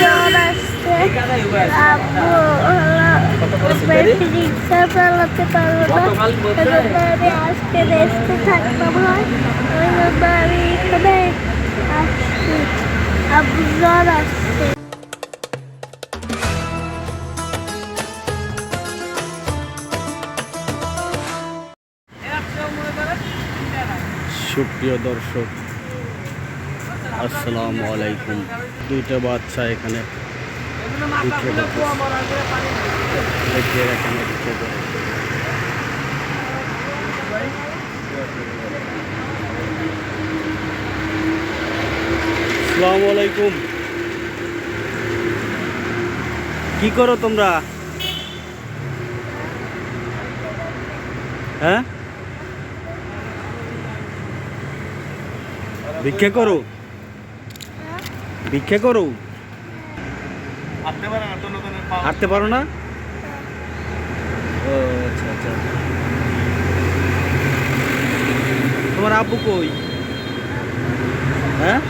জ্বর আসছে রিক্সা চালাতে পারব না আমি আজকে হয় ওই জন্য জ্বর আসছে সুপ্রিয় দর্শক আসসালামু আলাইকুম। দুইটা বাচ্চা এখানে পড়ে। আসসালামু আলাইকুম। কি করো তোমরা? হ্যাঁ? ভিক্ষা করো? ভিক্ষা করো। হাঁটতে পারো না ও আচ্ছা আচ্ছা। তোমার আব্বু কই? হ্যাঁ?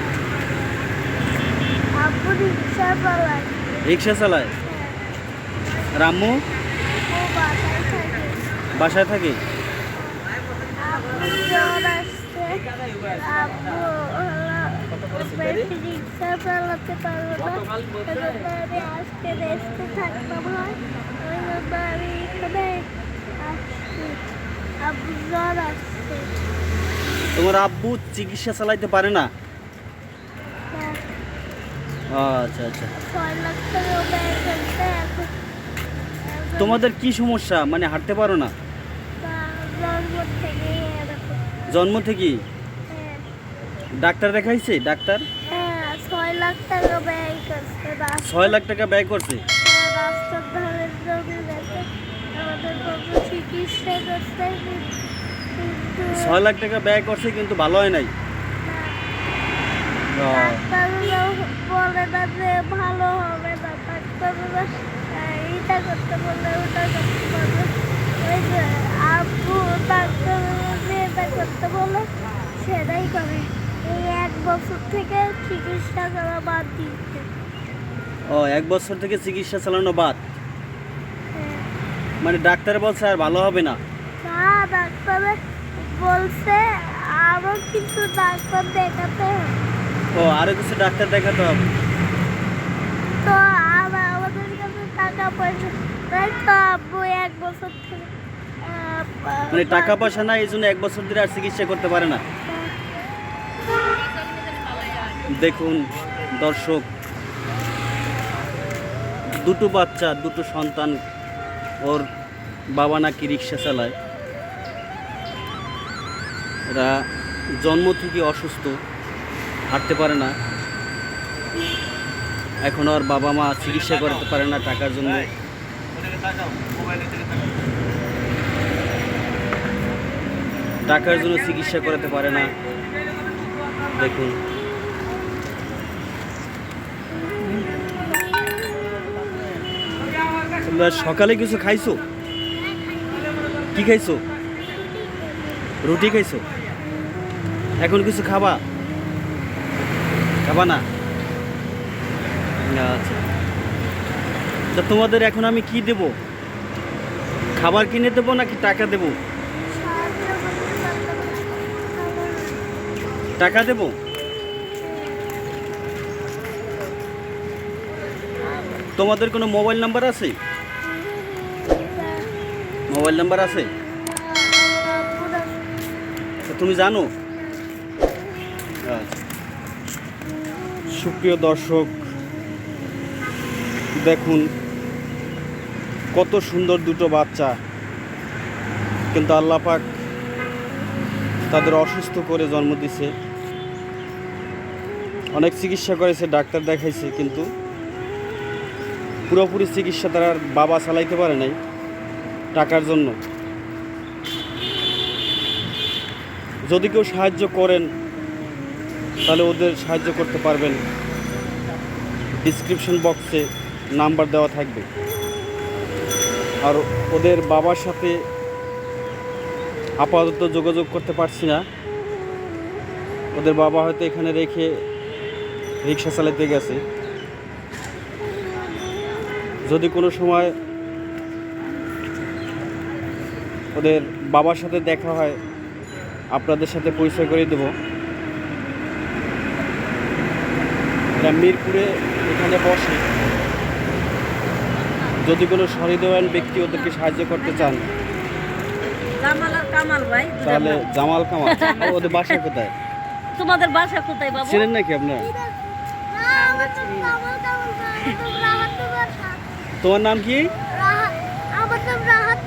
আব্বু রিক্সা চালায় ও বাসায় থাকে। আব্বু রিক্সা চালাতে পারব না আমি আজকে রেস্টে থাকতাম হয় ওই জন্য আমি এখানে আসছি আব্বু জ্বর আসছে তোমার আব্বু চিকিৎসা চালাইতে পারে না? আচ্ছা আচ্ছা। তোমাদের কি সমস্যা? মানে হাঁটতে পারো না? জন্ম থেকেই এরকম জন্ম থেকেই হ্যাঁ, ডাক্তার দেখাইছে? ডাক্তার? হ্যাঁ ছয় লাখ টাকা ব্যয় করছে ছয় লাখ টাকা ব্যয় করছে? কিন্তু ছয় লাখ টাকা ব্যয় করছে কিন্তু ভালো হয় নাই? বলে না যে ভালো হবে না ডাক্তাররা এটা করতে বলে ওটা করতে বলে ওই যে আব্বু ডাক্তাররা এটা করতে বলে সেটাই করে। এই এক বছর থেকে চিকিৎসা করা বাদ ও এক বছর থেকে চিকিৎসা চালানো বাদ? হ্যাঁ। মানে ডাক্তার বলছে আর ভালো হবে না? না ডাক্তারে বলছে আরও কিছু ডাক্তার দেখাতে হবে। ও আরও কিছু ডাক্তার দেখাতে হবে? তো আর আমাদের কাছে টাকা পয়সা তাই তো আব্বু এক বছর থেকে মানে টাকা পয়সা নাই এই জন্য এক বছর ধরে আর চিকিৎসা করতে পারে না? দেখুন দর্শক, দুটো বাচ্চা, দুটো সন্তান ওর বাবা নাকি রিক্সা চালায়। এরা জন্ম থেকে অসুস্থ, হাঁটতে পারে না। এখন আর বাবা মা চিকিৎসা করতে পারে না টাকার জন্য। টাকার জন্য চিকিৎসা করাতে পারে না। দেখুন। তোমরা সকালে কিছু খাইছো? কি খাইছো? রুটি খাইছো? এখন কিছু খাবা? খাবা না? আচ্ছা। তা তোমাদের এখন আমি কি দেব? খাবার কিনে দেবো নাকি টাকা দেবো? টাকা দেবো? তোমাদের কোনো মোবাইল নাম্বার আছে? মোবাইল নাম্বার আছে? আব্বুরা তুমি জানো? আচ্ছা। সুপ্রিয় দর্শক, দেখুন, কত সুন্দর দুটো বাচ্চা। কিন্তু আল্লাহ পাক তাদের অসুস্থ করে জন্ম দিছে। অনেক চিকিৎসা করেছে, ডাক্তার দেখাইছে, কিন্তু পুরোপুরি চিকিৎসা তারা বাবা চালাইতে পারে নাই। টাকার জন্য। যদি কেউ সাহায্য করেন, তাহলে ওদের সাহায্য করতে পারবেন। ডিসক্রিপশন বক্সে নাম্বার দেওয়া থাকবে। আর ওদের বাবার সাথে আপাতত যোগাযোগ করতে পারছি না। ওদের বাবা হয়তো এখানে রেখে রিক্সা চালাতে গেছে। যদি কোনো সময় ওদের বাবার সাথে দেখা হয় আপনাদের সাথে পরিচয় করে দেব। এরা মিরপুরে এখানে বসে। যদি কোনো সহৃদয়ান ব্যক্তি ওদেরকে সাহায্য করতে চান তাহলে জামাল কামাল। ওদের বাসা কোথায়? তোমাদের বাসা কোথায় বাবু? ছিলেন নাকি আপনার তোমার নাম কি? আমার তো রাহাত।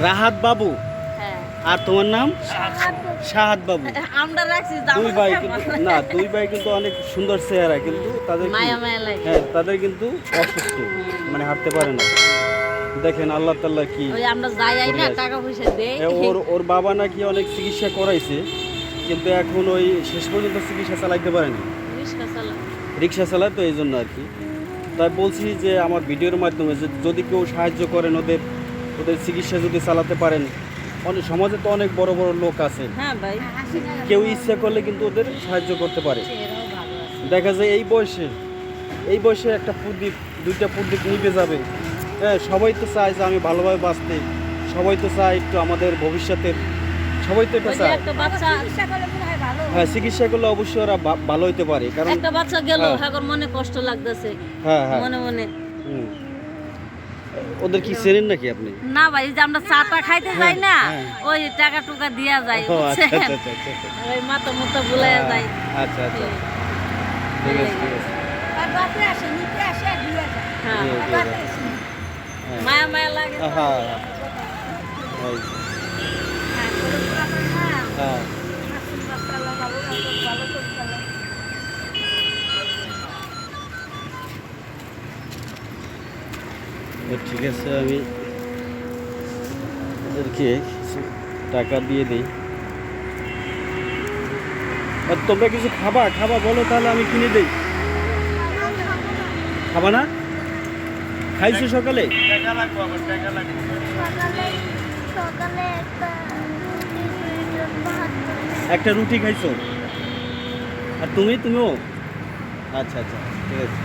রাহাত বাবু। হ্যাঁ। আর তোমার নাম? শাহাদ বাবু। আমরা রাখছি দুই ভাই না দুই ভাই কিন্তু অনেক সুন্দর চেহারা কিন্তু তাদের হ্যাঁ তাদের কিন্তু অসুস্থ মানে হাঁটতে পারে না। দেখেন আল্লাহ তাল্লাহ কি আমরা যাই না টাকা পয়সা দেই। হ্যাঁ, ওর ওর বাবা নাকি অনেক চিকিৎসা করাইছে কিন্তু এখন ওই শেষ পর্যন্ত চিকিৎসা চালাইতে পারেনি রিক্সা চালায়। তো এই জন্য আর কি। তাই বলছি যে আমার ভিডিওর মাধ্যমে যদি কেউ সাহায্য করেন ওদের ওদের চিকিৎসা যদি চালাতে পারেন অনেক সমাজে তো অনেক বড় বড় লোক আছে হ্যাঁ কেউ ইচ্ছা করলে কিন্তু ওদের সাহায্য করতে পারে। দেখা যায় এই বয়সে এই বয়সে একটা প্রদীপ দুইটা প্রদীপ নিভে যাবে। হ্যাঁ সবাই তো চায় যে আমি ভালোভাবে বাঁচতে। সবাই তো চায় একটু আমাদের ভবিষ্যতের সবাই তো এটা চায়। হ্যাঁ চিকিৎসা করলে অবশ্যই ওরা ভালো হইতে পারে। কারণ একটা বাচ্চা গেল হ্যাঁ। হাগর মনে কষ্ট লাগতেছে। হ্যাঁ হ্যাঁ। মনে মনে। হুম। ওদের কি চেনেন নাকি আপনি? না ভাই যে আমরা চাটা খাইতে যাই না হ্যাঁ। ওই টাকা টুকা দিয়া যায় আচ্ছা বুঝছেন? আচ্ছা আচ্ছা ওই মাথা মুতা বুলাই যায়। আচ্ছা আচ্ছা। ঠিক আছে ঠিক আছে। হ্যাঁ। জি, জি, জি। হ্যাঁ। মায়া মায়া লাগে। হ্যাঁ। ওই, হ্যাঁ। তো ঠিক আছে, আমি ওদেরকে কিছু টাকা দিয়ে দিই। আর তোমরা কিছু খাবা? খাবা বলো, তাহলে আমি কিনে দিই। খাবা না? খাইছো সকালে। একটা রুটি খাইছো? আর তুমি? তুমিও? আচ্ছা আচ্ছা ঠিক আছে।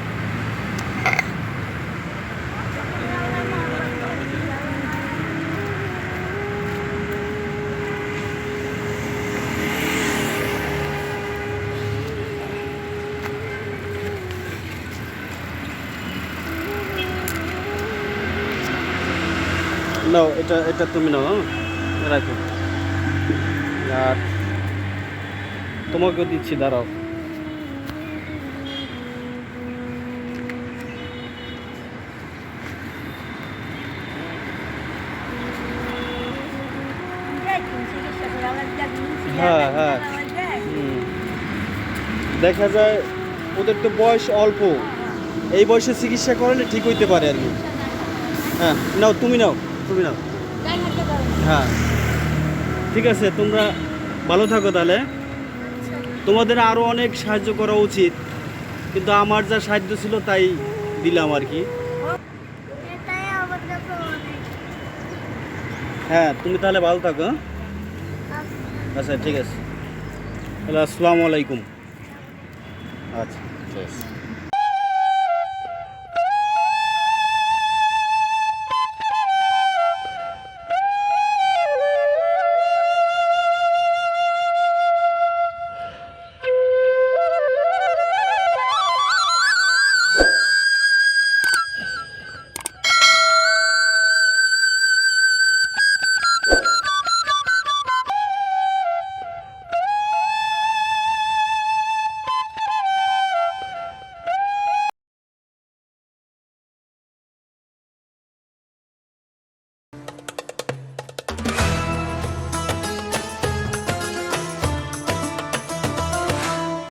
নাও, এটা এটা তুমি নাও হ্যাঁ? রাখো। আর তোমাকেও দিচ্ছি, দাঁড়াও। হ্যাঁ হ্যাঁ। দেখা যায় ওদের তো বয়স অল্প। এই বয়সে চিকিৎসা করলে ঠিক হইতে পারে আর কি। হ্যাঁ নাও, তুমি নাও। তুমি নাও হ্যাঁ। ঠিক আছে, তোমরা ভালো থাকো তাহলে। তোমাদের আরও অনেক সাহায্য করা উচিত। কিন্তু আমার যা সাহায্য ছিল তাই দিলাম আর কি। হ্যাঁ তুমি তাহলে ভালো থাকো হ্যাঁ? আচ্ছা। আচ্ছা ঠিক আছে। তাহলে আসসালামু আলাইকুম। আচ্ছা ঠিক আছে।